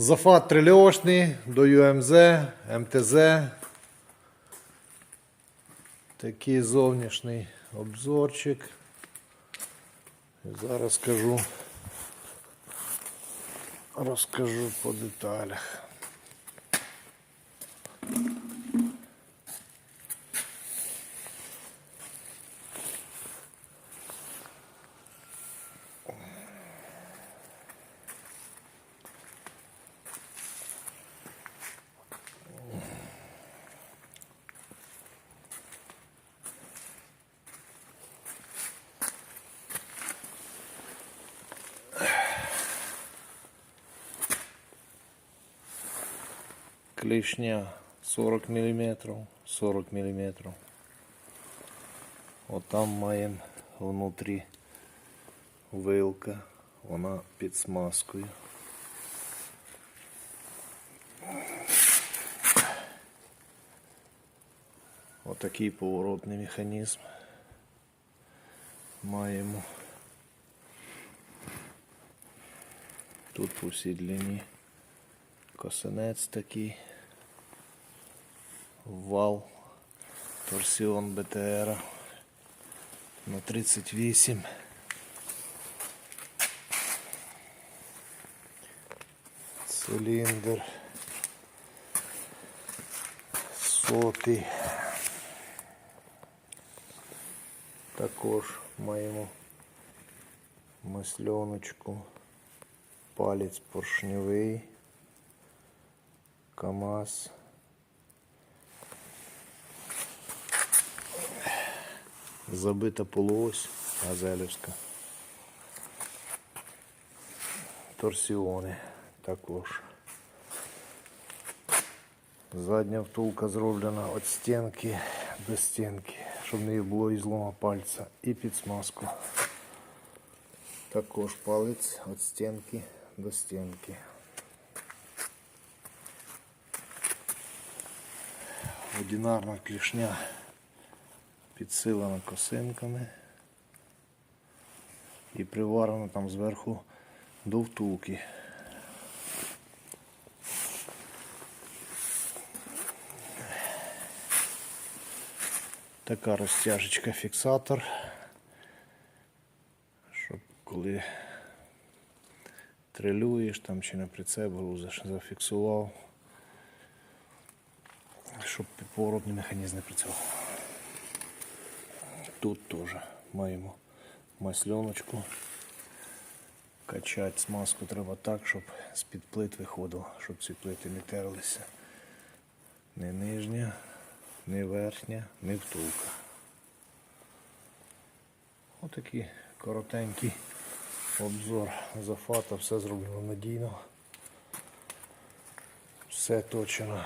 Зафат трильошний до ЮМЗ, МТЗ. Такий зовнішній обзорчик. Зараз скажу, розкажу по деталях. Клешня 40 мм, 40 мм. От там маємо внутрі вилка, вона під смазкою. Отакий поворотний механізм маємо. Тут по всій длині косинець такий, вал, торсіон БТР на 38. Циліндр сотий. Також маємо масльоночку, палець поршньовий, КАМАЗ. Забита полуось газелівська. Торсіони також. Задня втулка зроблена від стінки до стінки, щоб не було ізлома пальця і під смазку. Також палець від стінки до стінки. Одинарна клішня підсилена косинками і приварена там зверху до втулки. Така розтяжечка фіксатор, щоб коли трилюєш там чи на прицеп грузиш, зафіксував, щоб поворотний механізм не працював. Тут теж маємо масленочку. Качати смазку треба так, щоб з-під плит виходило, щоб ці плити не терлися. Не нижня, не верхня, не втулка. Отакий коротенький обзор зафата, все зроблено надійно. Все точно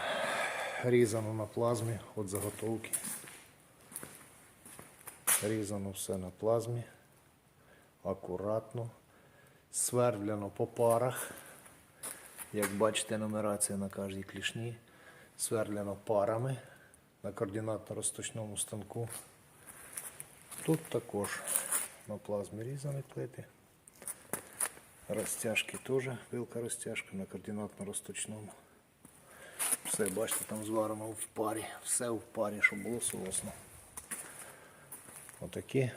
різано на плазмі від заготовки. Різано все на плазмі. Акуратно. Свердлено по парах. Як бачите, нумерація на кожній клішні. Свердлено парами на координатно-розточному станку. Тут також на плазмі різані плити. Розтяжки теж, вилка розтяжка на координатно-розточному. Все, бачите, там зварено в парі. Все в парі, щоб було соусно. Отакі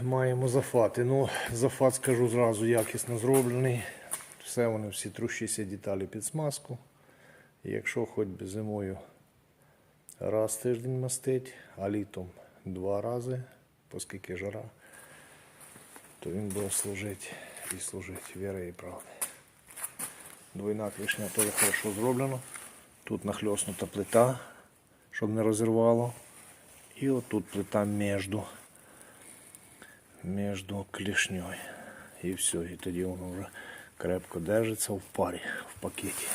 маємо зафати. Ну, зафат скажу зразу якісно зроблений. Все вони всі трущіся деталі під смазку. І якщо хоч би зимою раз тиждень мастить, а літом два рази, оскільки жара, то він буде служити і служити віри і правди. Двойна клішня теж хорошо зроблено. Тут нахльоснута плита, щоб не розірвало. І тут плита между, между клешней. И все, и тоді он уже крепко держится в паре, в пакеті.